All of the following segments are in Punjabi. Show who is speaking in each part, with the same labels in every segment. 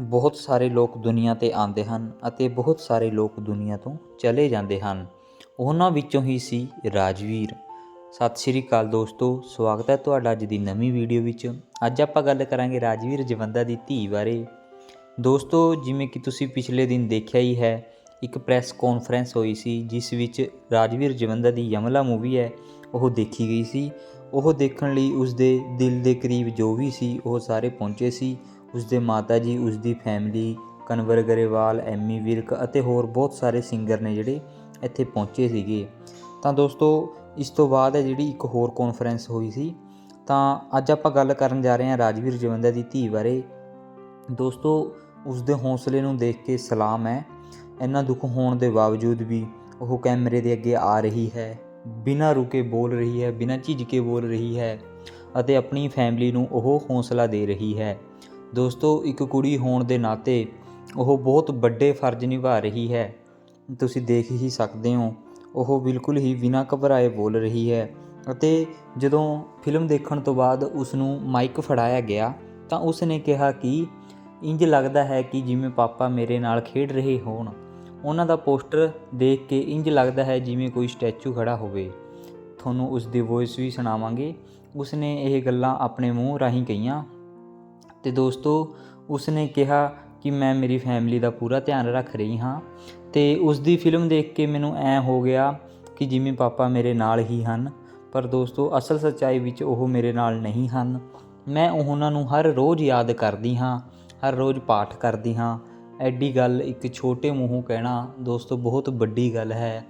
Speaker 1: ਬਹੁਤ ਸਾਰੇ ਲੋਕ ਦੁਨੀਆ 'ਤੇ ਆਉਂਦੇ ਹਨ ਅਤੇ ਬਹੁਤ ਸਾਰੇ ਲੋਕ ਦੁਨੀਆ ਤੋਂ ਚਲੇ ਜਾਂਦੇ ਹਨ। ਉਹਨਾਂ ਵਿੱਚੋਂ ਹੀ ਸੀ ਰਾਜਵੀਰ। ਸਤਿ ਸ਼੍ਰੀ ਅਕਾਲ ਦੋਸਤੋ, ਸਵਾਗਤ ਹੈ ਤੁਹਾਡਾ ਅੱਜ ਦੀ ਨਵੀਂ ਵੀਡੀਓ ਵਿੱਚ। ਅੱਜ ਆਪਾਂ ਗੱਲ ਕਰਾਂਗੇ ਰਾਜਵੀਰ ਜਵੰਦਾ ਦੀ ਧੀ ਬਾਰੇ। ਦੋਸਤੋ, ਜਿਵੇਂ ਕਿ ਤੁਸੀਂ ਪਿਛਲੇ ਦਿਨ ਦੇਖਿਆ ਹੀ ਹੈ, ਇੱਕ ਪ੍ਰੈਸ ਕਾਨਫਰੰਸ ਹੋਈ ਸੀ ਜਿਸ ਵਿੱਚ ਰਾਜਵੀਰ ਜਵੰਦਾ ਦੀ ਯਮਲਾ ਮੂਵੀ ਹੈ, ਉਹ ਦੇਖੀ ਗਈ ਸੀ। ਉਹ ਦੇਖਣ ਲਈ ਉਸ ਦੇ ਦਿਲ ਦੇ ਕਰੀਬ ਜੋ ਵੀ ਸੀ, ਉਹ ਸਾਰੇ ਪਹੁੰਚੇ ਸੀ। ਉਸ ਦੇ ਮਾਤਾ ਜੀ ਉਸ ਦੀ ਫੈਮਿਲੀ ਕਨਵਰ ਗਰੇਵਾਲ ਐਮੀ ਵਿਰਕ ਅਤੇ ਹੋਰ ਬਹੁਤ ਸਾਰੇ ਸਿੰਗਰ ਨੇ ਜਿਹੜੇ ਇੱਥੇ ਪਹੁੰਚੇ ਸੀਗੇ। ਤਾਂ ਦੋਸਤੋ, ਇਸ ਤੋਂ ਬਾਅਦ ਹੈ ਜਿਹੜੀ ਇੱਕ ਹੋਰ ਕਾਨਫਰੰਸ ਹੋਈ ਸੀ, ਤਾਂ ਅੱਜ ਆਪਾਂ ਗੱਲ ਕਰਨ ਜਾ ਰਹੇ ਹਾਂ ਰਾਜਵੀਰ ਜਵੰਦਾ ਦੀ ਧੀ ਬਾਰੇ। ਦੋਸਤੋ ਉਸ ਦੇ ਹੌਸਲੇ ਨੂੰ ਦੇਖ ਕੇ ਸਲਾਮ ਹੈ। ਇੰਨਾ ਦੁੱਖ ਹੋਣ ਦੇ ਬਾਵਜੂਦ ਵੀ ਉਹ ਕੈਮਰੇ ਦੇ ਅੱਗੇ ਆ ਰਹੀ ਹੈ। ਬਿਨਾਂ ਰੁਕੇ ਬੋਲ ਰਹੀ ਹੈ, ਬਿਨਾਂ ਝਿਜਕੇ ਬੋਲ ਰਹੀ ਹੈ ਅਤੇ ਆਪਣੀ ਫੈਮਿਲੀ ਨੂੰ ਉਹ ਹੌਸਲਾ ਦੇ ਰਹੀ ਹੈ। ਦੋਸਤੋ, ਇੱਕ ਕੁੜੀ ਹੋਣ ਦੇ ਨਾਤੇ ਉਹ ਬਹੁਤ ਵੱਡੇ ਫਰਜ਼ ਨਿਭਾ ਰਹੀ ਹੈ। ਤੁਸੀਂ ਦੇਖ ਹੀ ਸਕਦੇ ਹੋ, ਉਹ ਬਿਲਕੁਲ ਹੀ ਬਿਨਾਂ ਘਬਰਾਏ ਬੋਲ ਰਹੀ ਹੈ ਅਤੇ ਜਦੋਂ ਫਿਲਮ ਦੇਖਣ ਤੋਂ ਬਾਅਦ ਉਸ ਨੂੰ ਮਾਈਕ ਫੜਾਇਆ ਗਿਆ ਤਾਂ ਉਸ ਨੇ ਕਿਹਾ ਕਿ ਇੰਜ ਲੱਗਦਾ ਹੈ ਕਿ ਜਿਵੇਂ ਪਾਪਾ ਮੇਰੇ ਨਾਲ ਖੇਡ ਰਹੇ ਹੋਣ। ਉਹਨਾਂ ਦਾ ਪੋਸਟਰ ਦੇਖ ਕੇ ਇੰਜ ਲੱਗਦਾ ਹੈ ਜਿਵੇਂ ਕੋਈ ਸਟੈਚੂ ਖੜਾ ਹੋਵੇ। ਤੁਹਾਨੂੰ ਉਸ ਦੀ ਵੌਇਸ ਵੀ ਸੁਣਾਵਾਂਗੇ। ਉਸ ਨੇ ਇਹ ਗੱਲਾਂ ਆਪਣੇ ਮੂੰਹ ਰਾਹੀਂ ਕਹੀਆਂ। ਤੇ ਦੋਸਤੋ ਉਸ ਨੇ ਕਿਹਾ ਕਿ ਮੈਂ ਮੇਰੀ ਫੈਮਿਲੀ ਦਾ ਪੂਰਾ ਧਿਆਨ ਰੱਖ ਰਹੀ ਹਾਂ ਤੇ ਉਸ ਦੀ ਫਿਲਮ ਦੇਖ ਕੇ ਮੈਨੂੰ ਐ ਹੋ ਗਿਆ ਕਿ ਜਿਵੇਂ ਪਾਪਾ ਮੇਰੇ ਨਾਲ ਹੀ ਹਨ, ਪਰ ਦੋਸਤੋ, ਅਸਲ ਸੱਚਾਈ ਵਿੱਚ ਉਹ ਮੇਰੇ ਨਾਲ ਨਹੀਂ ਹਨ। ਮੈਂ ਉਹਨਾਂ ਨੂੰ ਹਰ ਰੋਜ਼ ਯਾਦ ਕਰਦੀ ਹਾਂ, ਹਰ ਰੋਜ਼ ਪਾਠ ਕਰਦੀ ਹਾਂ। ਐਡੀ ਗੱਲ ਇੱਕ ਛੋਟੇ ਮੂੰਹੋਂ ਕਹਿਣਾ ਦੋਸਤੋ ਬਹੁਤ ਵੱਡੀ ਗੱਲ ਹੈ।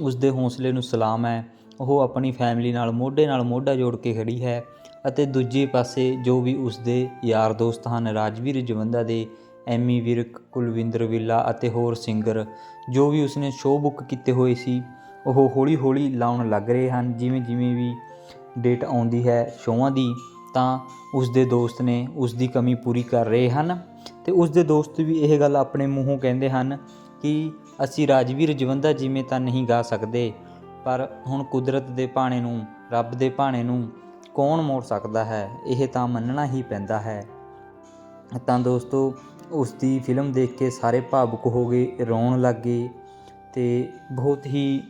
Speaker 1: ਉਸ ਦੇ ਹੌਸਲੇ ਨੂੰ ਸਲਾਮ ਹੈ। ਉਹ ਆਪਣੀ ਫੈਮਿਲੀ ਨਾਲ ਮੋਢੇ ਨਾਲ ਮੋਢਾ ਜੋੜ ਕੇ ਖੜੀ ਹੈ। ਅਤੇ ਦੂਜੇ ਪਾਸੇ ਜੋ ਵੀ ਉਸ ਦੇ ਯਾਰ ਦੋਸਤ ਹਨ, ਰਾਜਵੀਰ ਜਵੰਦਾ ਦੇ ਐਮੀ ਵਿਰਕ ਕੁਲਵਿੰਦਰ ਵਿਲਾ ਅਤੇ ਹੋਰ ਸਿੰਗਰ, ਜੋ ਵੀ ਉਸਨੇ ਸ਼ੋਅ ਬੁੱਕ ਕੀਤੇ ਹੋਏ ਸੀ, ਉਹ ਹੌਲੀ ਹੌਲੀ ਲਾਉਣ ਲੱਗ ਰਹੇ ਹਨ। ਜਿਵੇਂ ਜਿਵੇਂ ਵੀ ਡੇਟ ਆਉਂਦੀ ਹੈ ਸ਼ੋਆਂ ਦੀ, ਤਾਂ ਉਸ ਦੇ ਦੋਸਤ ਨੇ ਉਸ ਦੀ ਕਮੀ ਪੂਰੀ ਕਰ ਰਹੇ ਹਨ। ਤੇ ਉਸ ਦੇ ਦੋਸਤ ਵੀ ਇਹ ਗੱਲ ਆਪਣੇ ਮੂੰਹੋਂ ਕਹਿੰਦੇ ਹਨ ਕਿ ਅਸੀਂ ਰਾਜਵੀਰ ਜਵੰਦਾ ਜਿਵੇਂ ਤਾਂ ਨਹੀਂ ਗਾ ਸਕਦੇ, ਪਰ ਹੁਣ ਕੁਦਰਤ ਦੇ ਭਾਣੇ ਨੂੰ, ਰੱਬ ਦੇ ਭਾਣੇ ਨੂੰ ਕੌਣ ਮੋੜ ਸਕਦਾ ਹੈ? ਇਹ ਤਾਂ ਮੰਨਣਾ ਹੀ ਪੈਂਦਾ ਹੈ। ਤਾਂ ਦੋਸਤੋ ਉਸ ਦੀ ਫਿਲਮ ਦੇਖ ਕੇ ਸਾਰੇ ਭਾਵੁਕ ਹੋ ਗਏ, ਰੋਣ ਲੱਗ ਗਏ ਤੇ ਬਹੁਤ ਹੀ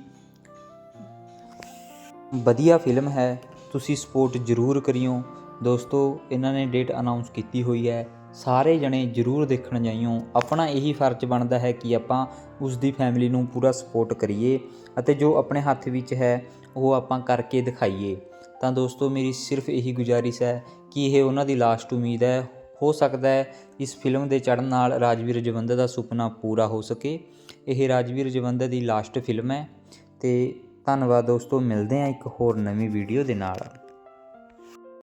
Speaker 1: ਵਧੀਆ ਫਿਲਮ ਹੈ। ਤੁਸੀਂ ਸਪੋਰਟ ਜ਼ਰੂਰ ਕਰਿਓ। ਦੋਸਤੋ, ਇਹਨਾਂ ਨੇ ਡੇਟ ਅਨਾਉਂਸ ਕੀਤੀ ਹੋਈ ਹੈ। ਸਾਰੇ ਜਣੇ ਜ਼ਰੂਰ ਦੇਖਣ ਜਾਈਓ। ਆਪਣਾ ਇਹੀ ਫਰਜ਼ ਬਣਦਾ ਹੈ ਕਿ ਆਪਾਂ ਉਸ ਦੀ ਫੈਮਿਲੀ ਨੂੰ ਪੂਰਾ ਸਪੋਰਟ ਕਰੀਏ ਅਤੇ ਜੋ ਆਪਣੇ ਹੱਥ ਵਿੱਚ ਹੈ, ਉਹ ਆਪਾਂ ਕਰਕੇ ਦਿਖਾਈਏ। ਤਾਂ ਦੋਸਤੋ ਮੇਰੀ ਸਿਰਫ ਇਹੀ ਗੁਜ਼ਾਰਿਸ਼ ਹੈ ਕਿ ਇਹ ਉਹਨਾਂ ਦੀ ਲਾਸਟ ਉਮੀਦ ਹੈ, ਹੋ ਸਕਦਾ ਹੈ ਇਸ ਫਿਲਮ ਦੇ ਚੜ੍ਹਨ ਨਾਲ ਰਾਜਵੀਰ ਜਵੰਦਾ ਦਾ ਸੁਪਨਾ ਪੂਰਾ ਹੋ ਸਕੇ। ਇਹ ਰਾਜਵੀਰ ਜਵੰਦਾ ਦੀ ਲਾਸਟ ਫਿਲਮ ਹੈ ਤੇ ਧੰਨਵਾਦ ਦੋਸਤੋ, ਮਿਲਦੇ ਹਾਂ ਇੱਕ ਹੋਰ ਨਵੀਂ ਵੀਡੀਓ ਦੇ ਨਾਲ।